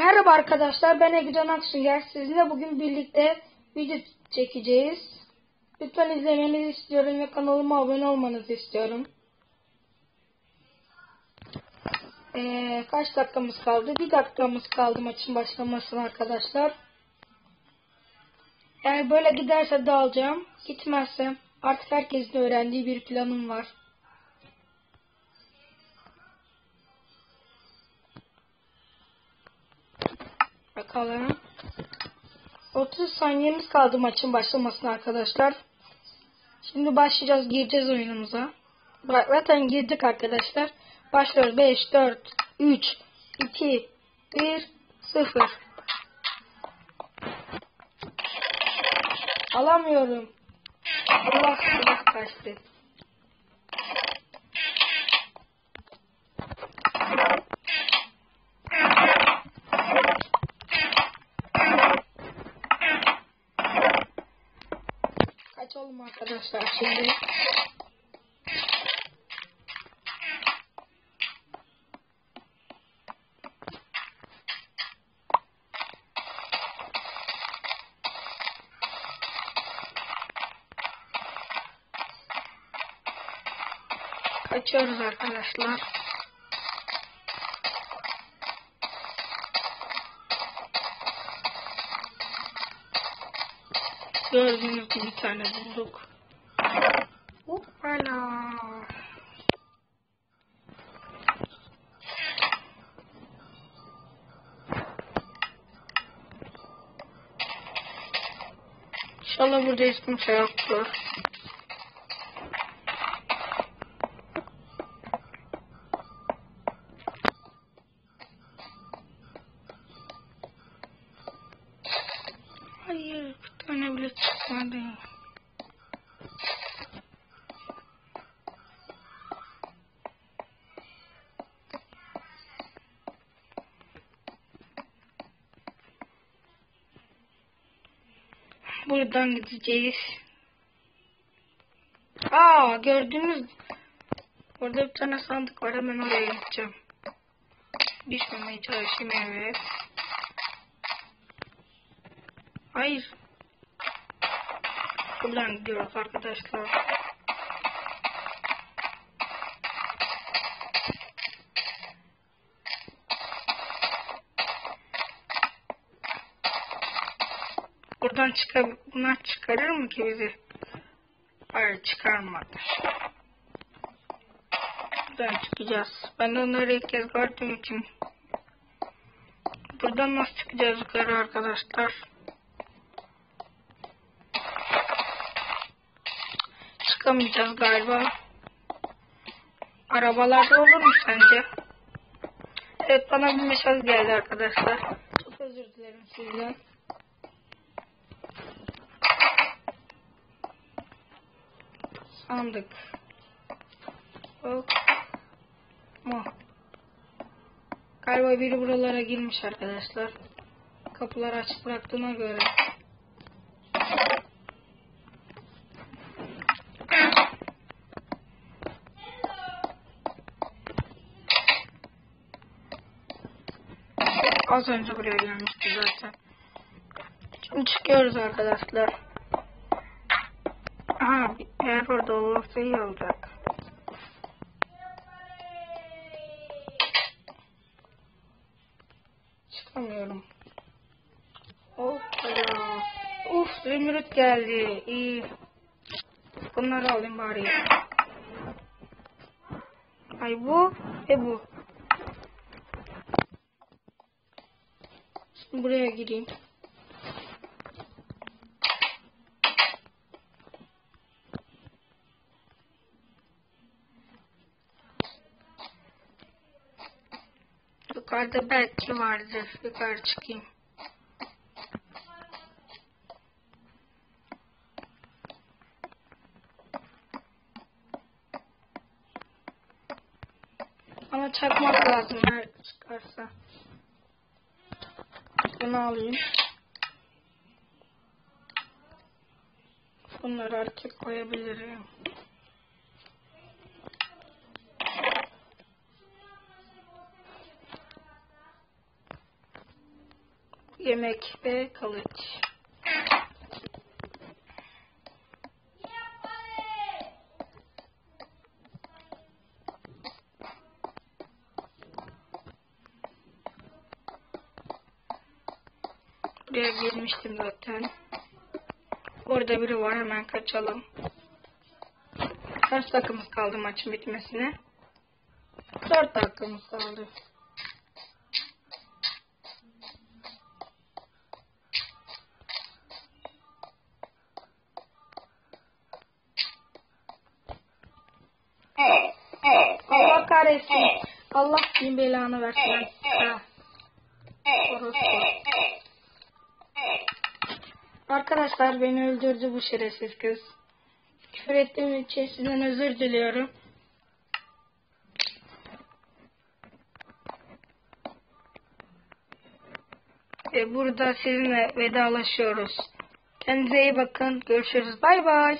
Merhaba arkadaşlar ben Egecan Aksünger. Sizinle bugün birlikte video çekeceğiz. Lütfen izlemenizi istiyorum ve kanalıma abone olmanızı istiyorum. Ee, kaç dakikamız kaldı? Bir dakikamız kaldı maçın başlamasına arkadaşlar. Eğer böyle giderse dağılacağım. Gitmezsem artık herkesin öğrendiği bir planım var. Bakalım. 30 saniyemiz kaldı maçın başlamasına arkadaşlar. Şimdi başlayacağız. Gireceğiz oyunumuza. Zaten girdik arkadaşlar. Başlıyoruz. 5, 4, 3, 2, 1, 0. Alamıyorum. Allah kaçtı. Arkadaşlar şimdi. Kaçıyoruz arkadaşlar. Gördüğünüz gibi bir tane bulduk. Hoppala. İnşallah burada hiç kimse yoktur. Tane bile çıkmadı. Buradan gideceğiz. Aa gördünüz. Orada bir tane sandık var hemen oraya gideceğim. Düşmemeye çalışayım evet. Hayır. Buradan gidiyoruz arkadaşlar. Buradan çıkar, bunlar çıkarır mı ki bizi? Hayır çıkarmadı. Buradan çıkacağız. Ben onları ilk kez gördüğüm için. Buradan nasıl çıkacağız yukarı arkadaşlar? Çıkamayacağız galiba. Arabalarda olur mu sence? Evet bana bir mesaj geldi arkadaşlar. Çok özür dilerim sizden. Sandık. Hop. Mo. Galiba biri buralara girmiş arkadaşlar. Kapıları açık bıraktığına göre. Az önce buraya gelmişti zaten. Şimdi çıkıyoruz arkadaşlar. Aha, eğer orada olursa iyi olacak. Çıkamıyorum. Of. Uf, zümrüt geldi. İyi. Bunları alayım bari. Ay bu ve bu. Şimdi buraya gireyim. Yukarıda belki vardır. Yukarı çıkayım. Ama çakmak lazım her çıkarsa. Bunu alayım. Bunları erkek koyabilirim. yemek ve kılıç. Buraya girmiştim zaten. Orada biri var hemen kaçalım. Kaç dakikamız kaldı maçın bitmesine? 4 dakikamız kaldı. Allah kahretsin. Allah bin belanı versin. Ha. Orospu. Arkadaşlar beni öldürdü bu şerefsiz kız. Küfür ettiğim için sizden özür diliyorum. Ve burada sizinle vedalaşıyoruz. Kendinize iyi bakın. Görüşürüz. Bay bay.